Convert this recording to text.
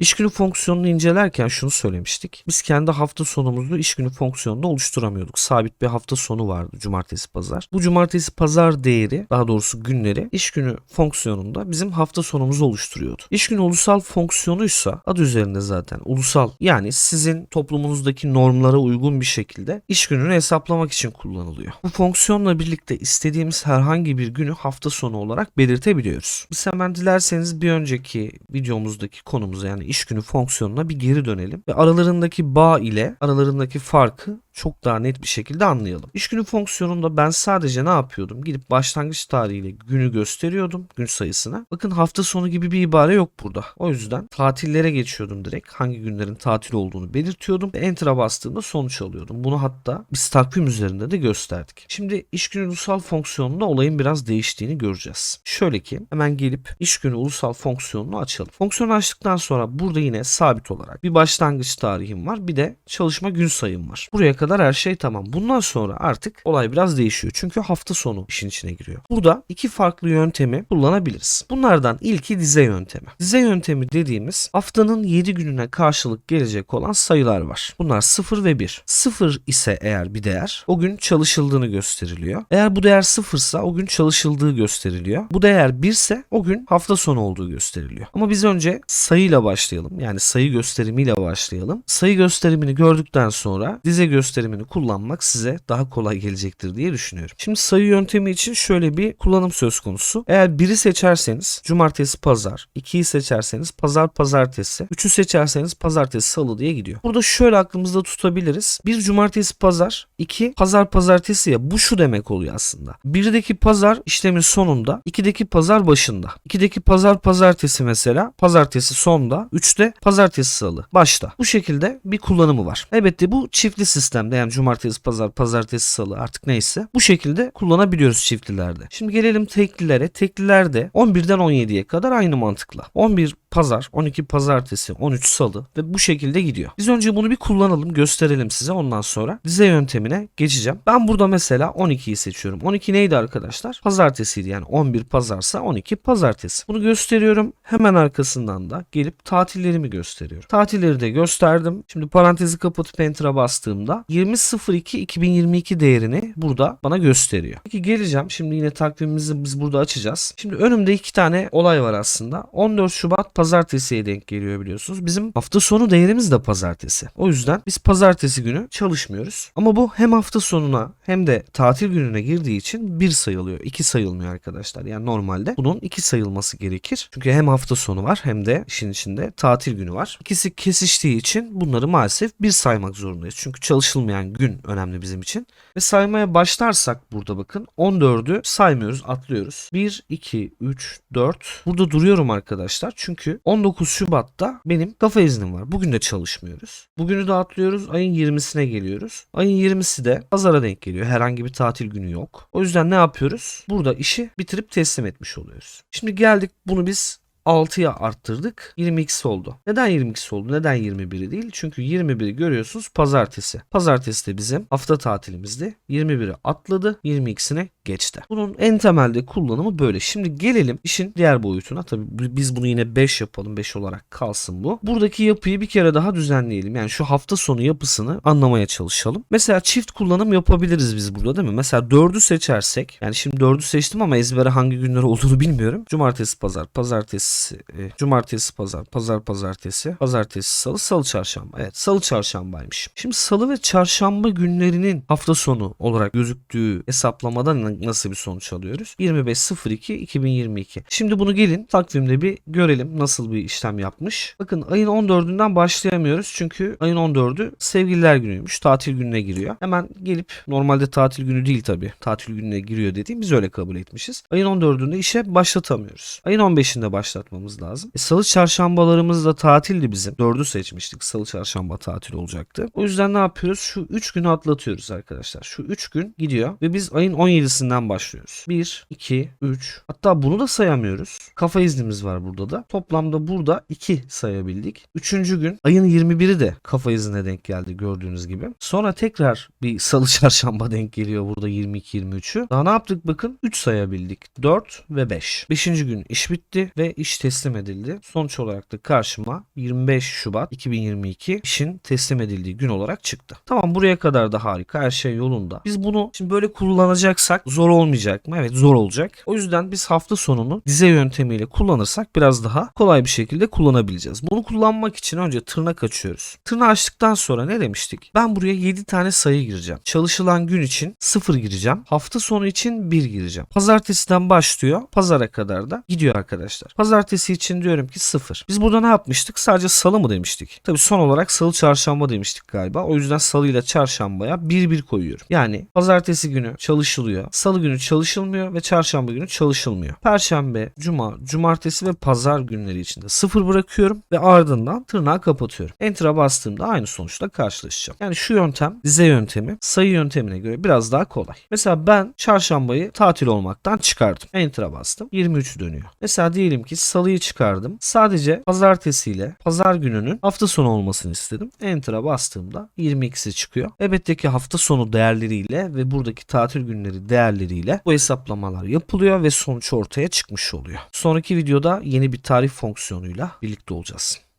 İş günü fonksiyonunu incelerken şunu söylemiştik. Biz kendi hafta sonumuzu iş günü fonksiyonunda oluşturamıyorduk. Sabit bir hafta sonu vardı cumartesi pazar. Bu cumartesi pazar değeri daha doğrusu günleri iş günü fonksiyonunda bizim hafta sonumuzu oluşturuyordu. İş günü ulusal fonksiyonuysa adı üzerinde zaten ulusal yani sizin toplumunuzdaki normlara uygun bir şekilde iş gününü hesaplamak için kullanılıyor. Bu fonksiyonla birlikte istediğimiz herhangi bir günü hafta sonu olarak belirtebiliyoruz. Biz hemen dilerseniz bir önceki videomuzdaki konumuza yani iş günü fonksiyonuna bir geri dönelim. Ve aralarındaki bağ ile aralarındaki farkı çok daha net bir şekilde anlayalım. İş günü fonksiyonunda ben sadece ne yapıyordum? Gidip başlangıç tarihiyle günü gösteriyordum, gün sayısına. Bakın hafta sonu gibi bir ibare yok burada. O yüzden tatillere geçiyordum direkt. Hangi günlerin tatil olduğunu belirtiyordum. Enter'a bastığımda sonuç alıyordum. Bunu hatta biz takvim üzerinde de gösterdik. Şimdi iş günü ulusal fonksiyonunda olayın biraz değiştiğini göreceğiz. Şöyle ki hemen gelip iş günü ulusal fonksiyonunu açalım. Fonksiyonu açtıktan sonra burada yine sabit olarak bir başlangıç tarihim var. Bir de çalışma gün sayım var. Buraya kadar her şey tamam. Bundan sonra artık olay biraz değişiyor. Çünkü hafta sonu işin içine giriyor. Burada iki farklı yöntemi kullanabiliriz. Bunlardan ilki dize yöntemi. Dize yöntemi dediğimiz haftanın 7 gününe karşılık gelecek olan sayılar var. Bunlar 0 ve 1. 0 ise eğer bir değer o gün çalışıldığını gösteriliyor. Eğer bu değer 0 ise o gün çalışıldığı gösteriliyor. Bu değer 1 ise o gün hafta sonu olduğu gösteriliyor. Ama biz önce sayıyla başlayalım. Yani sayı gösterimiyle başlayalım. Sayı gösterimini gördükten sonra dize gösterimini kullanmak size daha kolay gelecektir diye düşünüyorum. Şimdi sayı yöntemi için şöyle bir kullanım söz konusu. Eğer biri seçerseniz cumartesi pazar, 2'yi seçerseniz pazar pazartesi, 3'ü seçerseniz pazartesi salı diye gidiyor. Burada şöyle aklımızda tutabiliriz. Bir cumartesi pazar, 2 pazar pazartesi ya bu şu demek oluyor aslında. Birdeki pazar işlemin sonunda, 2'deki pazar başında. 2'deki pazar pazartesi mesela pazartesi sonda, 3'te pazartesi salı başta. Bu şekilde bir kullanımı var. Elbette bu çiftli sistemde yani cumartesi pazar pazartesi salı artık neyse bu şekilde kullanabiliyoruz çiftlilerde. Şimdi gelelim teklilere. Teklilerde 11'den 17'ye kadar aynı mantıkla. 11 pazar, 12 pazartesi, 13 salı ve bu şekilde gidiyor. Biz önce bunu bir kullanalım, gösterelim size. Ondan sonra dize yöntemine geçeceğim. Ben burada mesela 12'yi seçiyorum. 12 neydi arkadaşlar? Pazartesiydi yani 11 pazarsa 12 pazartesi. Bunu gösteriyorum. Hemen arkasından da gelip tatillerimi gösteriyorum. Tatilleri de gösterdim. Şimdi parantezi kapatıp enter'a bastığımda 20.02.2022 değerini burada bana gösteriyor. Peki geleceğim. Şimdi yine takvimimizi biz burada açacağız. Şimdi önümde iki tane olay var aslında. 14 Şubat pazartesiye denk geliyor biliyorsunuz. Bizim hafta sonu değerimiz de pazartesi. O yüzden biz pazartesi günü çalışmıyoruz. Ama bu hem hafta sonuna hem de tatil gününe girdiği için bir sayılıyor. iki sayılmıyor arkadaşlar. Yani normalde bunun iki sayılması gerekir. Çünkü hem hafta sonu var hem de işin içinde tatil günü var. İkisi kesiştiği için bunları maalesef bir saymak zorundayız. Çünkü çalışılmayan gün önemli bizim için. Ve saymaya başlarsak burada bakın 14'ü saymıyoruz atlıyoruz. 1, 2, 3, 4. Burada duruyorum arkadaşlar. Çünkü 19 Şubat'ta benim kafa iznim var. Bugün de çalışmıyoruz. Bugünü de atlıyoruz. Ayın 20'sine geliyoruz. Ayın 20'si de pazara denk geliyor. Herhangi bir tatil günü yok. O yüzden ne yapıyoruz? Burada işi bitirip teslim etmiş oluyoruz. Şimdi geldik bunu biz 6'ya arttırdık. 22'si oldu. Neden 22'si oldu? Neden 21'i değil? Çünkü 21'i görüyorsunuz pazartesi. Pazartesi de bizim hafta tatilimizdi. 21'i atladı. 22'sine geçti. Bunun en temelde kullanımı böyle. Şimdi gelelim işin diğer boyutuna. Tabii biz bunu yine 5 yapalım. 5 olarak kalsın bu. Buradaki yapıyı bir kere daha düzenleyelim. Yani şu hafta sonu yapısını anlamaya çalışalım. Mesela çift kullanım yapabiliriz biz burada değil mi? Mesela 4'ü seçersek. Yani şimdi 4'ü seçtim ama ezbere hangi günler olduğunu bilmiyorum. Cumartesi, pazar, pazartesi, e, cumartesi, pazar, pazar, pazartesi, pazartesi, salı, salı, çarşamba. Evet, salı, çarşambaymış. Şimdi salı ve çarşamba günlerinin hafta sonu olarak gözüktüğü hesaplamada nasıl bir sonuç alıyoruz? 25.02.2022. Şimdi bunu gelin takvimde bir görelim nasıl bir işlem yapmış. Bakın ayın 14'ünden başlayamıyoruz çünkü ayın 14'ü sevgililer günüymüş. Tatil gününe giriyor. Hemen gelip normalde tatil günü değil tabi. Tatil gününe giriyor dediğim biz öyle kabul etmişiz. Ayın 14'ünde işe başlatamıyoruz. Ayın 15'inde başlatmamız lazım. E, Salı çarşambalarımız da tatildi bizim. 4'ü seçmiştik. Salı çarşamba tatil olacaktı. O yüzden ne yapıyoruz? Şu 3 günü atlatıyoruz arkadaşlar. Şu 3 gün gidiyor ve biz ayın 17'sinden başlıyoruz. 1, 2, 3. Hatta bunu da sayamıyoruz. Kafa iznimiz var burada da. Toplamda burada 2 sayabildik. Üçüncü gün ayın 21'i de kafa iznine denk geldi gördüğünüz gibi. Sonra tekrar bir salı çarşamba denk geliyor burada 22-23'ü. Daha ne yaptık bakın? 3 sayabildik. 4 ve 5. 5. gün iş bitti ve iş iş teslim edildi. Sonuç olarak da karşıma 25 Şubat 2022 işin teslim edildiği gün olarak çıktı. Tamam buraya kadar da harika her şey yolunda. Biz bunu şimdi böyle kullanacaksak zor olmayacak mı? Evet zor olacak. O yüzden biz hafta sonunu dize yöntemiyle kullanırsak biraz daha kolay bir şekilde kullanabileceğiz. Bunu kullanmak için önce tırnak açıyoruz. Tırnağı açtıktan sonra ne demiştik? Ben buraya 7 tane sayı gireceğim. Çalışılan gün için 0 gireceğim. Hafta sonu için 1 gireceğim. Pazartesiden başlıyor. Pazara kadar da gidiyor arkadaşlar. Pazartesi için diyorum ki 0. Biz burada ne yapmıştık? Sadece salı mı demiştik? Tabii son olarak salı çarşamba demiştik galiba. O yüzden salı ile çarşambaya 1 1 koyuyorum. Yani pazartesi günü çalışılıyor. Salı günü çalışılmıyor ve çarşamba günü çalışılmıyor. Perşembe, cuma, cumartesi ve pazar günleri içinde 0 bırakıyorum ve ardından tırnağı kapatıyorum. Enter'a bastığımda aynı sonuçla karşılaşacağım. Yani şu yöntem dize yöntemi sayı yöntemine göre biraz daha kolay. Mesela ben çarşambayı tatil olmaktan çıkardım. Enter'a bastım. 23 dönüyor. Mesela diyelim ki salıyı çıkardım. Sadece pazartesiyle pazar gününün hafta sonu olmasını istedim. Enter'a bastığımda 22'si çıkıyor. Elbette hafta sonu değerleriyle ve buradaki tatil günleri değerleriyle bu hesaplamalar yapılıyor ve sonuç ortaya çıkmış oluyor. Sonraki videoda yeni bir tarih fonksiyonuyla birlikte olacağız.